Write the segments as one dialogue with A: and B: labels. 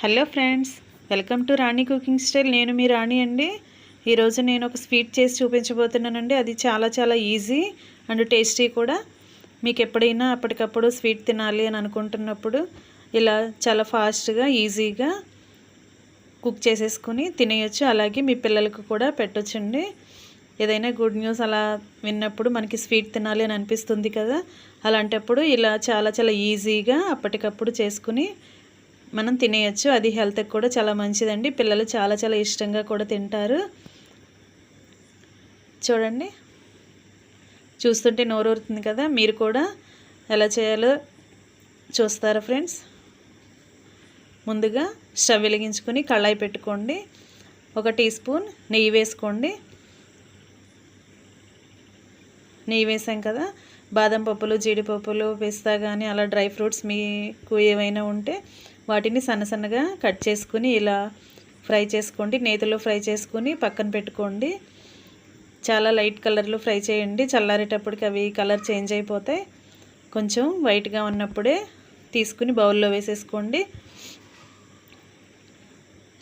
A: Hello friends welcome to Rani cooking style. నేను మీ రాణి అండి. ఈరోజు నేను ఒక స్వీట్ చేసి చూపించబోతున్నానండి. అది చాలా చాలా ఈజీ అండ్ టేస్టీ కూడా. మీకు ఎప్పుడైనా అప్పటికప్పుడు స్వీట్ తినాలి అని అనుకుంటున్నప్పుడు ఇలా చాలా ఫాస్ట్గా ఈజీగా కుక్ చేసేసుకుని తినేయచ్చు. అలాగే మీ పిల్లలకు కూడా పెట్టొచ్చండి. ఏదైనా గుడ్ న్యూస్ అలా విన్నప్పుడు మనకి స్వీట్ తినాలి అని అనిపిస్తుంది కదా. అలాంటప్పుడు ఇలా చాలా చాలా ఈజీగా అప్పటికప్పుడు చేసుకుని మనం తినేయచ్చు. అది హెల్త్కి కూడా చాలా మంచిదండి. పిల్లలు చాలా చాలా ఇష్టంగా కూడా తింటారు. చూడండి. చూస్తుంటే నోరూరుతుంది కదా. మీరు కూడా ఎలా చేయాలో చూస్తారా ఫ్రెండ్స్? ముందుగా స్టవ్ వెలిగించుకొని కళాయి పెట్టుకోండి. ఒక టీ స్పూన్ నెయ్యి వేసుకోండి. నెయ్యి వేసాం కదా. బాదం పప్పులు జీడిపప్పులు పిస్తా కానీ అలా డ్రై ఫ్రూట్స్ మీకు ఏమైనా ఉంటే వాటిని సన్న సన్నగా కట్ చేసుకుని ఇలా ఫ్రై చేసుకోండి. నేతిలో ఫ్రై చేసుకుని పక్కన పెట్టుకోండి. చాలా లైట్ కలర్లో ఫ్రై చేయండి. చల్లారేటప్పటికి అవి కలర్ చేంజ్ అయిపోతాయి. కొంచెం వైట్గా ఉన్నప్పుడే తీసుకుని బౌల్లో వేసేసుకోండి.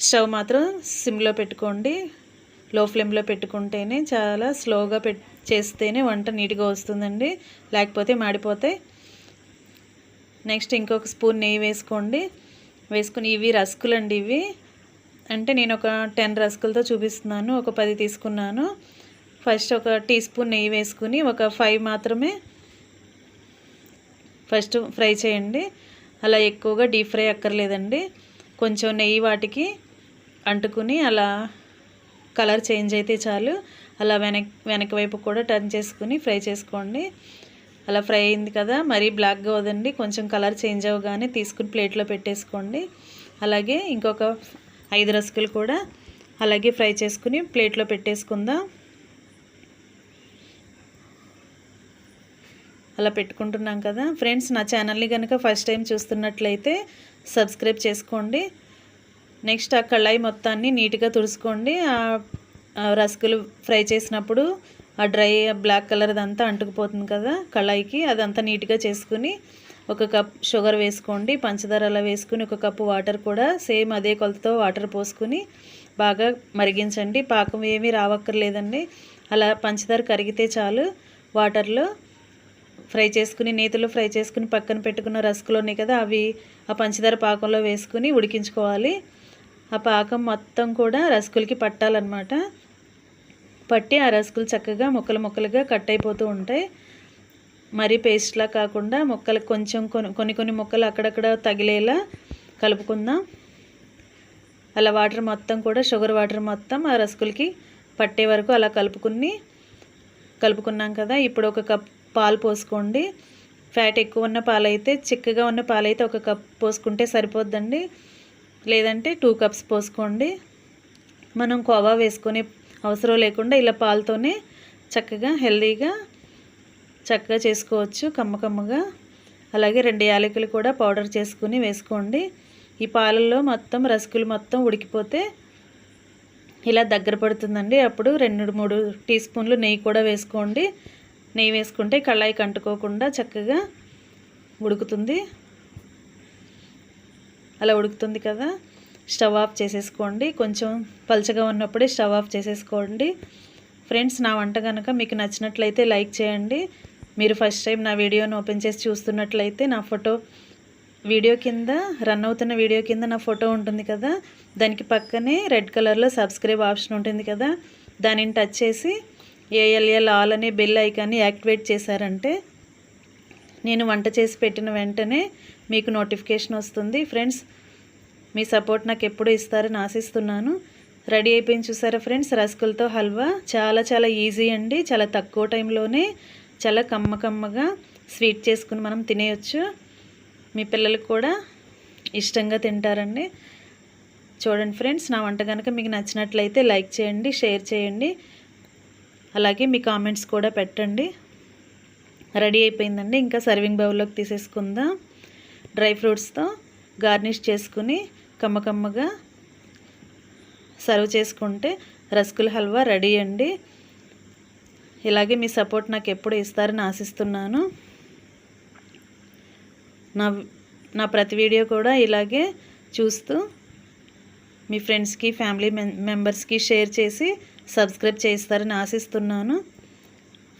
A: స్టవ్ మాత్రం సిమ్లో పెట్టుకోండి. లో ఫ్లేమ్లో పెట్టుకుంటేనే చాలా స్లోగా పెట్ చేస్తేనే వంట నీట్గా వస్తుందండి. లేకపోతే మాడిపోతాయి. నెక్స్ట్ ఇంకొక స్పూన్ నెయ్యి వేసుకోండి. వేసుకుని ఇవి రస్కులు అండి ఇవి. అంటే నేను ఒక టెన్ రస్కులతో చూపిస్తున్నాను ఒక పది తీసుకున్నాను. ఫస్ట్ ఒక టీ స్పూన్ నెయ్యి వేసుకుని ఒక ఫైవ్ మాత్రమే ఫస్ట్ ఫ్రై చేయండి. అలా ఎక్కువగా డీప్ ఫ్రై అక్కర్లేదండి. కొంచెం నెయ్యి వాటికి అంటుకుని అలా కలర్ చేంజ్ అయితే చాలు. అలా వెనక్ వెనక వైపు కూడా టర్న్ చేసుకుని ఫ్రై చేసుకోండి. అలా ఫ్రై అయింది కదా మరీ బ్లాక్గా వదండి కొంచెం కలర్ చేంజ్ అవ్వగానే తీసుకుని ప్లేట్లో పెట్టేసుకోండి. అలాగే ఇంకొక ఐదు రసకులు కూడా అలాగే ఫ్రై చేసుకుని ప్లేట్లో పెట్టేసుకుందాం. అలా పెట్టుకుంటున్నాం కదా. ఫ్రెండ్స్ నా ఛానల్ని కనుక ఫస్ట్ టైం చూస్తున్నట్లయితే సబ్స్క్రైబ్ చేసుకోండి. నెక్స్ట్ ఆ కళాయి మొత్తాన్ని నీట్గా తుడుచుకోండి. ఆ రసకులు ఫ్రై చేసినప్పుడు ఆ డ్రై బ్లాక్ కలర్ అదంతా అంటుకుపోతుంది కదా కళాయికి. అదంతా నీట్గా చేసుకుని ఒక కప్ షుగర్ వేసుకోండి పంచదార అలా వేసుకుని ఒక కప్పు వాటర్ కూడా సేమ్ అదే కొలతతో వాటర్ పోసుకుని బాగా మరిగించండి. పాకం ఏమీ రావక్కర్లేదండి. అలా పంచదార కరిగితే చాలు. వాటర్లో ఫ్రై చేసుకుని నేతిలో ఫ్రై చేసుకుని పక్కన పెట్టుకున్న రస్కులు ఉన్నాయి కదా అవి ఆ పంచదార పాకంలో వేసుకుని ఉడికించుకోవాలి. ఆ పాకం మొత్తం కూడా రసుకులకి పట్టాలన్నమాట. పట్టి ఆ రసుకులు చక్కగా ముక్కలు ముక్కలుగా కట్ అయిపోతూ ఉంటాయి. మరీ పేస్ట్లా కాకుండా ముక్కలు కొంచెం కొన్ని కొన్ని కొన్ని ముక్కలు అక్కడక్కడ తగిలేలా కలుపుకుందాం. అలా వాటర్ మొత్తం కూడా షుగర్ వాటర్ మొత్తం ఆ రసుకులకి పట్టే వరకు అలా కలుపుకుని కలుపుకున్నాం కదా. ఇప్పుడు ఒక కప్ పాలు పోసుకోండి. ఫ్యాట్ ఎక్కువ ఉన్న పాలైతే చిక్కగా ఉన్న పాలైతే ఒక కప్ పోసుకుంటే సరిపోద్దండి. లేదంటే టూ కప్స్ పోసుకోండి. మనం కోవా వేసుకొని అవసరం లేకుండా ఇలా పాలతోనే చక్కగా హెల్దీగా చక్కగా చేసుకోవచ్చు కమ్మ కమ్మగా అలాగే రెండు యాలకులు కూడా పౌడర్ చేసుకుని వేసుకోండి. ఈ పాలల్లో మొత్తం రసుకులు మొత్తం ఉడికిపోతే ఇలా దగ్గర పడుతుందండి. అప్పుడు రెండు మూడు టీ స్పూన్లు నెయ్యి కూడా వేసుకోండి. నెయ్యి వేసుకుంటే కళాయికి అంటుకోకుండా చక్కగా ఉడుకుతుంది. అలా ఉడుకుతుంది కదా. స్టవ్ ఆఫ్ చేసేసుకోండి. కొంచెం పలచగా ఉన్నప్పుడే స్టవ్ ఆఫ్ చేసేసుకోండి. ఫ్రెండ్స్ నా వంట కనుక మీకు నచ్చినట్లయితే లైక్ చేయండి. మీరు ఫస్ట్ టైం నా వీడియోని ఓపెన్ చేసి చూస్తున్నట్లయితే నా ఫోటో వీడియో కింద రన్ అవుతున్న వీడియో కింద నా ఫోటో ఉంటుంది కదా? దానికి పక్కనే రెడ్ కలర్లో సబ్స్క్రైబ్ ఆప్షన్ ఉంటుంది కదా? దానిని టచ్ చేసి ఏఎల్ఎల్ ఆల్ అనే బెల్ ఐకాన్ని యాక్టివేట్ చేశారంటే నేను వంట చేసి పెట్టిన వెంటనే మీకు నోటిఫికేషన్ వస్తుంది. ఫ్రెండ్స్ మీ సపోర్ట్ నాకు ఎప్పుడు ఇస్తారని ఆశిస్తున్నాను. రెడీ అయిపోయింది చూసారా ఫ్రెండ్స్? రసకులతో హల్వా. చాలా చాలా ఈజీ అండి. చాలా తక్కువ టైంలోనే చాలా కమ్మ కమ్మగా స్వీట్ చేసుకుని మనం తినేయచ్చు. మీ పిల్లలకు కూడా ఇష్టంగా తింటారండి. చూడండి ఫ్రెండ్స్ నా వంట కనుక మీకు నచ్చినట్లయితే లైక్ చేయండి షేర్ చేయండి. అలాగే మీ కామెంట్స్ కూడా పెట్టండి. రెడీ అయిపోయిందండి. ఇంకా సర్వింగ్ బౌల్లోకి తీసేసుకుందాం. డ్రై ఫ్రూట్స్తో గార్నిష్ చేసుకుని కమ్మకమ్మగా సర్వ్ చేసుకుంటే రసగుల్ హల్వా రెడీ అండి. ఇలాగే మీ సపోర్ట్ నాకు ఎప్పుడు ఇస్తారని ఆశిస్తున్నాను. నా నా ప్రతి వీడియో కూడా ఇలాగే చూస్తూ మీ ఫ్రెండ్స్కి ఫ్యామిలీ మెం మెంబర్స్కి షేర్ చేసి సబ్స్క్రైబ్ చేస్తారని ఆశిస్తున్నాను.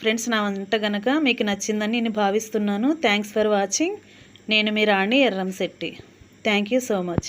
A: ఫ్రెండ్స్ నా వంట గనక మీకు నచ్చిందని నేను భావిస్తున్నాను. Thanks for watching. నేను మీ Rani Erramsetty thank you so much.